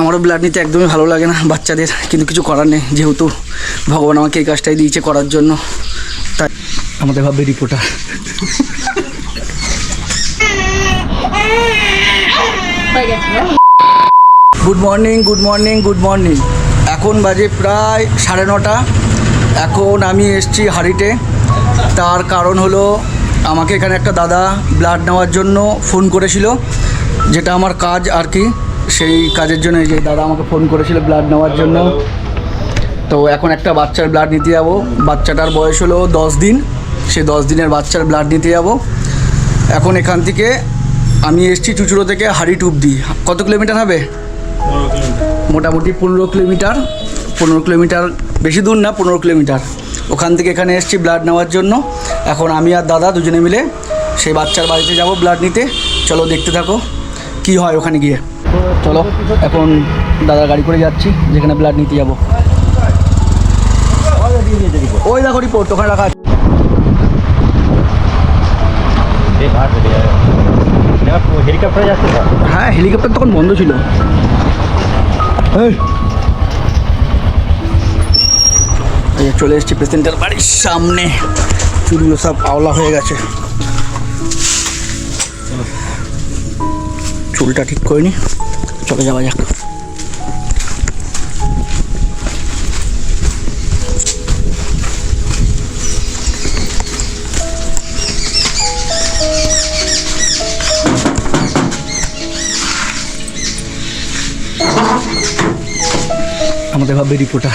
আমারও ব্লাড নিতে একদমই ভালো লাগে না বাচ্চাদের, কিন্তু কিছু করার নেই, যেহেতু ভগবান আমাকে এই কাজটাই দিয়েছে করার জন্য। তাই আমাদের ভাববে reporter good morning good morning good morning এখন বাজে প্রায় সাড়ে নটা। এখন আমি এসছি হাড়িতে। তার কারণ হলো, আমাকে এখানে একটা দাদা ব্লাড নেওয়ার জন্য ফোন করেছিল, যেটা আমার কাজ আর কি। সেই কাজের জন্য যে দাদা আমাকে ফোন করেছিল ব্লাড নেওয়ার জন্য। তো এখন একটা বাচ্চার ব্লাড নিতে যাব। বাচ্চাটার বয়স হলো দশ দিন। সে দশ দিনের বাচ্চার ব্লাড নিতে যাব। এখন এখান থেকে আমি এসছি চুচুড়ো থেকে হাড়ি টুপ দিই কত কিলোমিটার হবে? মোটামুটি পনেরো কিলোমিটার। পনেরো কিলোমিটার, বেশি দূর না, পনেরো কিলোমিটার। ওখান থেকে এখানে এসেছি ব্লাড নেওয়ার জন্য। এখন আমি আর দাদা দুজনে মিলে সেই বাচ্চার বাড়িতে যাব ব্লাড নিতে। চলো দেখতে থাকো। কি হয় ওখানে গিয়ে। চলো এখন দাদার গাড়ি করে যাচ্ছি যেখানে ব্লাড নিতে যাব। ওই দেখো রিপোর্ট ওখানে রাখা আছে। হেলিকপ্টারে যাচ্ছে হ্যাঁ হেলিকপ্টার তখন বন্ধ ছিল। চলে এসেছি পেশেন্টের বাড়ির সামনে। চুলগুলো সব আওলা হয়ে গেছে। চুলটা ঠিক করে নি। চলে যাওয়া যাক। আমাদের ভাববে রিপোর্টার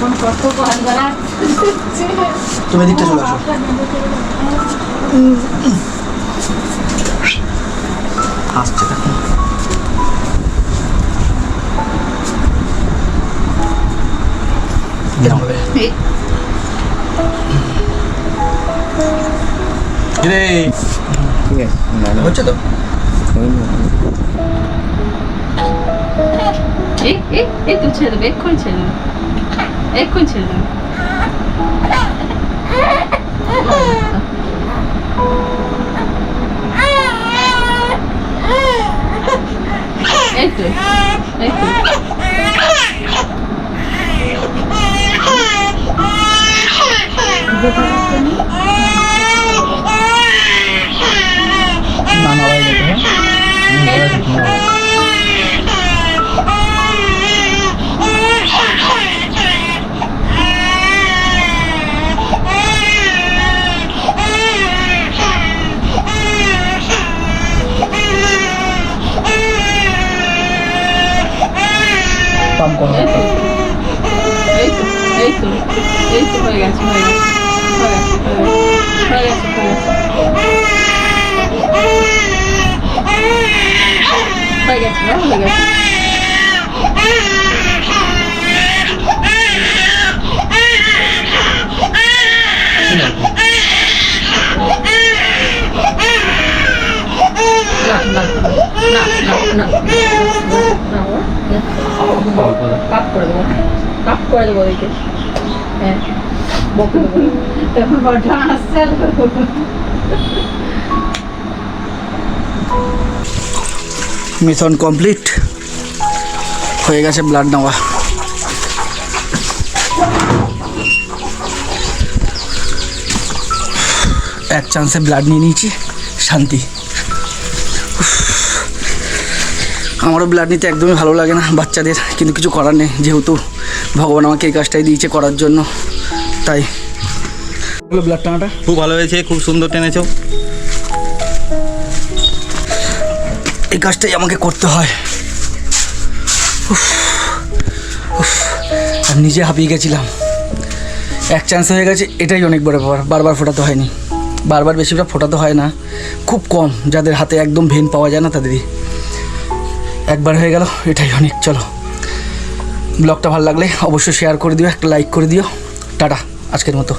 তুমি এদিকটা চলে আসো। আসছে হচ্ছে তো? এই এই এই তুই ছেড়ে দেবে এক্ষুনি ছেড়ে দেবে এক্ষুনি ছিল Thank you. পাম্প করো এই তো এই তো এই তো এই তো হয়ে গেছে হয়ে গেছে হয়ে গেছে করে দেবো। ওদেরকে হ্যাঁ, মিশন কমপ্লিট। হয়ে গেছে ব্লাড নেওয়া। এক চান্সে ব্লাড নিয়ে নিয়েছি শান্তি। আমারও ব্লাড নিতে একদমই ভালো লাগে না বাচ্চাদের কিন্তু কিছু করার নেই যেহেতু ভগবান আমাকে এই কাজটাই দিয়েছে করার জন্য তাই। ব্লাড টানাটা? খুব ভালো হয়েছে খুব সুন্দর টেনেছো। এই কাজটাই আমাকে করতে হয়। উফ, উফ, আর নিজে হাঁপিয়ে গেছিলাম। এক চান্স হয়ে গেছে এটাই অনেক বড় ব্যাপার বারবার ফোটাতে হয়নি। বারবার বেশিরভাগ ফোটাতে হয় না খুব কম যাদের হাতে একদম ভেন পাওয়া যায় না তাদেরই। একবার হয়ে গেল, এটাই অনেক, চলো। ব্লগটা ভালো লাগলে অবশ্যই শেয়ার করে দিও, একটা লাইক করে দিও। টাটা, আজকের মতো।